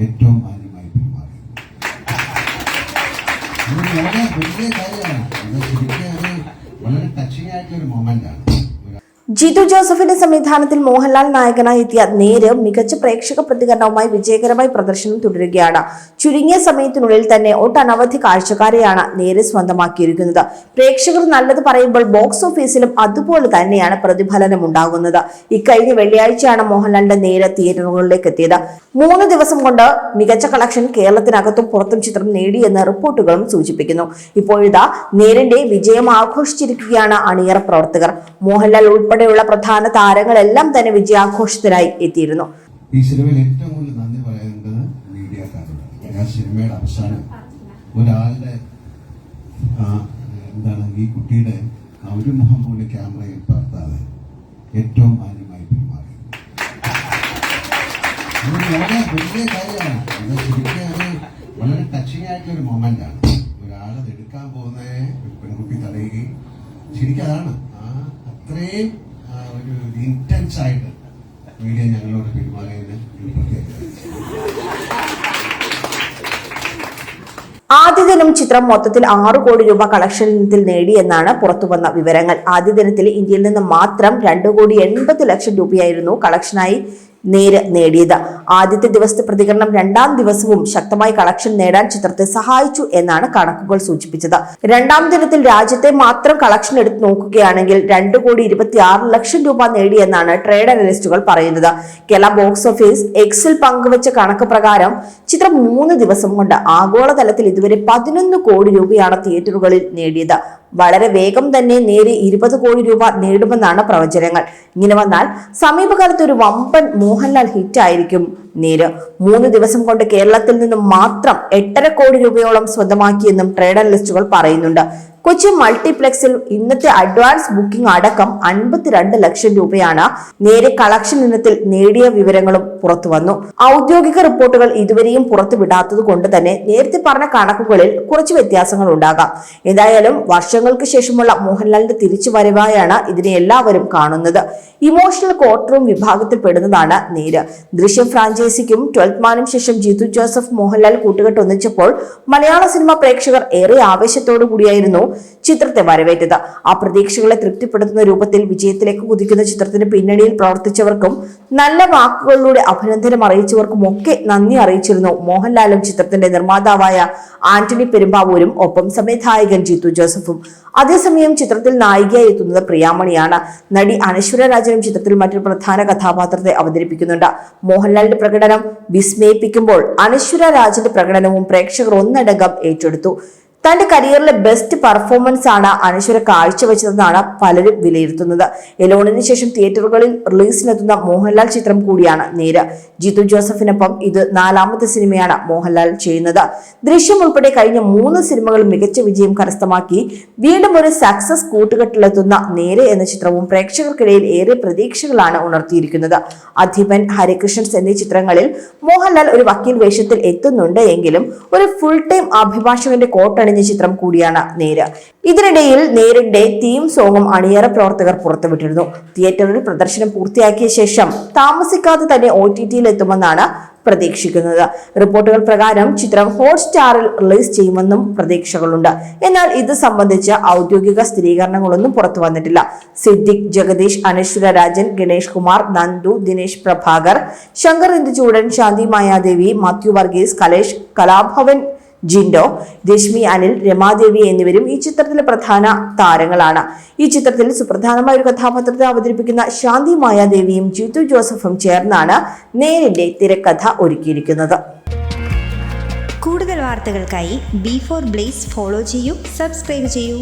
ഏറ്റവും മാന്യമായി പെരുമാറി വളരെ വലിയ കാര്യമാണ്. ശരിക്കും അത് വളരെ ടച്ചിങ് ആയിട്ടുള്ള ഒരു മൊമെന്റ് ആണ്. ജിതു ജോസഫിന്റെ സംവിധാനത്തിൽ മോഹൻലാൽ നായകനായി എത്തിയ നേര് മികച്ച പ്രേക്ഷക പ്രതികരണവുമായി വിജയകരമായി പ്രദർശനം തുടരുകയാണ്. ചുരുങ്ങിയ സമയത്തിനുള്ളിൽ തന്നെ ഒട്ടനവധി കാഴ്ചക്കാരെയാണ് നേര് സ്വന്തമാക്കിയിരിക്കുന്നത്. പ്രേക്ഷകർ നല്ലത് പറയുമ്പോൾ ബോക്സ് ഓഫീസിലും അതുപോലെ തന്നെയാണ് പ്രതിഫലനം ഉണ്ടാകുന്നത്. ഇക്കഴിഞ്ഞ വെള്ളിയാഴ്ചയാണ് മോഹൻലാലിന്റെ നേര് തിയേറ്ററുകളിലേക്ക് എത്തിയത്. മൂന്ന് ദിവസം കൊണ്ട് മികച്ച കളക്ഷൻ കേരളത്തിനകത്തും പുറത്തും ചിത്രം നേടിയെന്ന് റിപ്പോർട്ടുകളും സൂചിപ്പിക്കുന്നു. ഇപ്പോഴിതാ നേരിന്റെ വിജയം ആഘോഷിച്ചിരിക്കുകയാണ് അണിയറ പ്രവർത്തകർ. മോഹൻലാൽ ഉൾപ്പെടെയുള്ള പ്രധാന താരങ്ങളെല്ലാം തന്നെ വിജയാഘോഷത്തിനായി എത്തിയിരുന്നു. ഈ സിനിമയിൽ ഏറ്റവും കൂടുതൽ നന്ദി പറയേണ്ടത് മീഡിയക്കാരോടാണ് ആ സിനിമയുടെ അവസാനം ഒരാളുടെ എന്താണ് ഈ കുട്ടിയുടെ ഒരു മുഖം പോലും ക്യാമറയിൽ പകർത്താതെ ഏറ്റവും മാന്യമായി പെരുമാറി വളരെ വലിയ കാര്യമാണ്. ശരിക്കും അത് വളരെ ടച്ചിങ് ആയിട്ടുള്ള ഒരു മൊമെന്റ് ആണ്. ഒരാളത് എടുക്കാൻ പോകുന്ന പെൺകുട്ടി തടയുകയും ശരിക്കും അതാണ് അത്രയും ഒരു ഇന്റൻസ് ആയിട്ട് മീഡിയ ഞങ്ങളോട് പെരുമാറിയതിന് ആദ്യ ദിനം ചിത്രം മൊത്തത്തിൽ ആറു കോടി രൂപ കളക്ഷനിൽ നേടിയെന്നാണ് പുറത്തുവന്ന വിവരങ്ങൾ. ആദ്യ ദിനത്തിൽ ഇന്ത്യയിൽ നിന്ന് മാത്രം രണ്ടു കോടി എൺപത് ലക്ഷം രൂപയായിരുന്നു കളക്ഷനായി നേര് നേടിയത്. ആദ്യത്തെ ദിവസത്തെ പ്രതികരണം രണ്ടാം ദിവസവും ശക്തമായി കളക്ഷൻ നേടാൻ ചിത്രത്തെ സഹായിച്ചു എന്നാണ് കണക്കുകൾ സൂചിപ്പിച്ചത്. രണ്ടാം ദിനത്തിൽ രാജ്യത്തെ മാത്രം കളക്ഷൻ എടുത്ത് നോക്കുകയാണെങ്കിൽ രണ്ടു കോടി ഇരുപത്തി ആറ് ലക്ഷം രൂപ നേടിയെന്നാണ് ട്രേഡ് അനലിസ്റ്റുകൾ പറയുന്നത്. കേരള ബോക്സ് ഓഫീസ് എക്സിൽ പങ്കുവച്ച കണക്ക് പ്രകാരം ചിത്രം മൂന്ന് ദിവസം കൊണ്ട് ആഗോളതലത്തിൽ ഇതുവരെ പതിനൊന്ന് കോടി രൂപയാണ് തിയേറ്ററുകളിൽ നേടിയത്. വളരെ വേഗം തന്നെ നേരെ ഇരുപത് കോടി രൂപ നേടുമെന്നാണ് പ്രവചനങ്ങൾ. ഇങ്ങനെ വന്നാൽ സമീപകാലത്ത് ഒരു വമ്പൻ മോഹൻലാൽ ഹിറ്റ് ആയിരിക്കും നേര്. മൂന്ന് ദിവസം കൊണ്ട് കേരളത്തിൽ നിന്നും മാത്രം എട്ടര കോടി രൂപയോളം സ്വന്തമാക്കിയെന്നും ട്രേഡ് അനലിസ്റ്റുകൾ പറയുന്നുണ്ട്. കൊച്ചി മൾട്ടിപ്ലക്സിൽ ഇന്നത്തെ അഡ്വാൻസ് ബുക്കിംഗ് അടക്കം അൻപത്തിരണ്ട് ലക്ഷം രൂപയാണ് നേരെ കളക്ഷൻ ഇനത്തിൽ നേടിയ വിവരങ്ങളും പുറത്തു വന്നു. ഔദ്യോഗിക റിപ്പോർട്ടുകൾ ഇതുവരെയും പുറത്തുവിടാത്തത് കൊണ്ട് തന്നെ നേരത്തെ പറഞ്ഞ കണക്കുകളിൽ കുറച്ച് വ്യത്യാസങ്ങൾ ഉണ്ടാകാം. എന്തായാലും വർഷങ്ങൾക്ക് ശേഷമുള്ള മോഹൻലാലിന്റെ തിരിച്ചുവരവായാണ് ഇതിനെ എല്ലാവരും കാണുന്നത്. ഇമോഷണൽ കോർട്ട് റൂം വിഭാഗത്തിൽ പെടുന്നതാണ് നേര്. ദൃശ്യം ഫ്രാഞ്ചൈസിക്കും ട്വൽത്ത് മാനും ശേഷം ജിതു ജോസഫ് മോഹൻലാൽ കൂട്ടുകെട്ട് ഒന്നിച്ചപ്പോൾ മലയാള സിനിമ പ്രേക്ഷകർ ഏറെ ആവേശത്തോടു കൂടിയായിരുന്നു ചിത്രത്തെ വരവേറ്റത്. ആ പ്രതീക്ഷകളെ തൃപ്തിപ്പെടുത്തുന്ന രൂപത്തിൽ വിജയത്തിലേക്ക് കുതിക്കുന്ന ചിത്രത്തിന് പിന്നണിയിൽ പ്രവർത്തിച്ചവർക്കും നല്ല വാക്കുകളിലൂടെ അഭിനന്ദനം അറിയിച്ചവർക്കും ഒക്കെ നന്ദി അറിയിച്ചിരുന്നു. മോഹൻലാലും ചിത്രത്തിന്റെ നിർമ്മാതാവായ ആന്റണി പെരുമ്പാവൂരും ഒപ്പം സംവിധായകൻ ജിത്തു ജോസഫും. അതേസമയം ചിത്രത്തിൽ നായികയായി എത്തുന്നത് പ്രിയാമണിയാണ്. നടി അനശ്വര രാജനും ചിത്രത്തിൽ മറ്റൊരു പ്രധാന കഥാപാത്രത്തെ അവതരിപ്പിക്കുന്നുണ്ട്. മോഹൻലാലിന്റെ പ്രകടനം വിസ്മയിപ്പിക്കുമ്പോൾ അനശ്വര രാജന്റെ പ്രകടനവും പ്രേക്ഷകർ ഒന്നടങ്കം ഏറ്റെടുത്തു. തന്റെ കരിയറിലെ ബെസ്റ്റ് പെർഫോമൻസ് ആണ് അനശ്വര കാഴ്ചവെച്ചതെന്നാണ് പലരും വിലയിരുത്തുന്നത്. എലോണിന് ശേഷം തിയേറ്ററുകളിൽ റിലീസിനെത്തുന്ന മോഹൻലാൽ ചിത്രം കൂടിയാണ് നേര്. ജിത്തു ജോസഫിനൊപ്പം ഇത് നാലാമത്തെ സിനിമയാണ് മോഹൻലാൽ ചെയ്യുന്നത്. ദൃശ്യം ഉൾപ്പെടെ കഴിഞ്ഞ മൂന്ന് സിനിമകൾ മികച്ച വിജയം കരസ്ഥമാക്കി വീണ്ടും ഒരു സക്സസ് കൂട്ടുകെട്ടിലെത്തുന്ന നേരെ എന്ന ചിത്രവും പ്രേക്ഷകർക്കിടയിൽ ഏറെ പ്രതീക്ഷകളാണ് ഉണർത്തിയിരിക്കുന്നത്. അധിപൻ ഹരികൃഷ്ണൻസ് എന്നീ ചിത്രങ്ങളിൽ മോഹൻലാൽ ഒരു വക്കീൽ വേഷത്തിൽ എത്തുന്നുണ്ട് എങ്കിലും ഒരു ഫുൾ ടൈം അഭിഭാഷകന്റെ കോട്ടണിഞ്ഞ ചിത്രം കൂടിയാണ് നേര്. ഇതിനിടയിൽ നേരിന്റെ തീം സോങ്ങും അണിയറ പ്രവർത്തകർ പുറത്തുവിട്ടിരുന്നു. തിയേറ്ററിൽ പ്രദർശനം പൂർത്തിയാക്കിയ ശേഷം താമസിക്കാതെ തന്നെ ഒ ടി ടിയിൽ എത്തുമെന്നാണ് പ്രതീക്ഷിക്കുന്നത്. റിപ്പോർട്ടുകൾ പ്രകാരം ചിത്രം ഹോട്ട്സ്റ്റാറിൽ റിലീസ് ചെയ്യുമെന്നും പ്രതീക്ഷകളുണ്ട്. എന്നാൽ ഇത് സംബന്ധിച്ച് ഔദ്യോഗിക സ്ഥിരീകരണങ്ങളൊന്നും പുറത്തു വന്നിട്ടില്ല. സിദ്ദിഖ് ജഗദീഷ് അനശ്വര രാജൻ ഗണേഷ് കുമാർ നന്ദു ദിനേശ് പ്രഭാകർ ശങ്കർ ഇന്ദുചൂടൻ ശാന്തി മായാദേവി മാത്യു വർഗീസ് കലേഷ് കലാഭവൻ ജിൻഡോ രശ്മി അനിൽ രമാദേവി എന്നിവരും ഈ ചിത്രത്തിലെ പ്രധാന താരങ്ങളാണ്. ഈ ചിത്രത്തിൽ സുപ്രധാനമായ ഒരു കഥാപാത്രത്തെ അവതരിപ്പിക്കുന്ന ശാന്തി മായാദേവിയും ജിത്തു ജോസഫും ചേർന്നാണ് നേരിന്റെ തിരക്കഥ ഒരുക്കിയിരിക്കുന്നത്. കൂടുതൽ വാർത്തകൾക്കായി ബി ഫോർ ബ്ലേസ് ഫോളോ ചെയ്യൂ സബ്സ്ക്രൈബ് ചെയ്യൂ.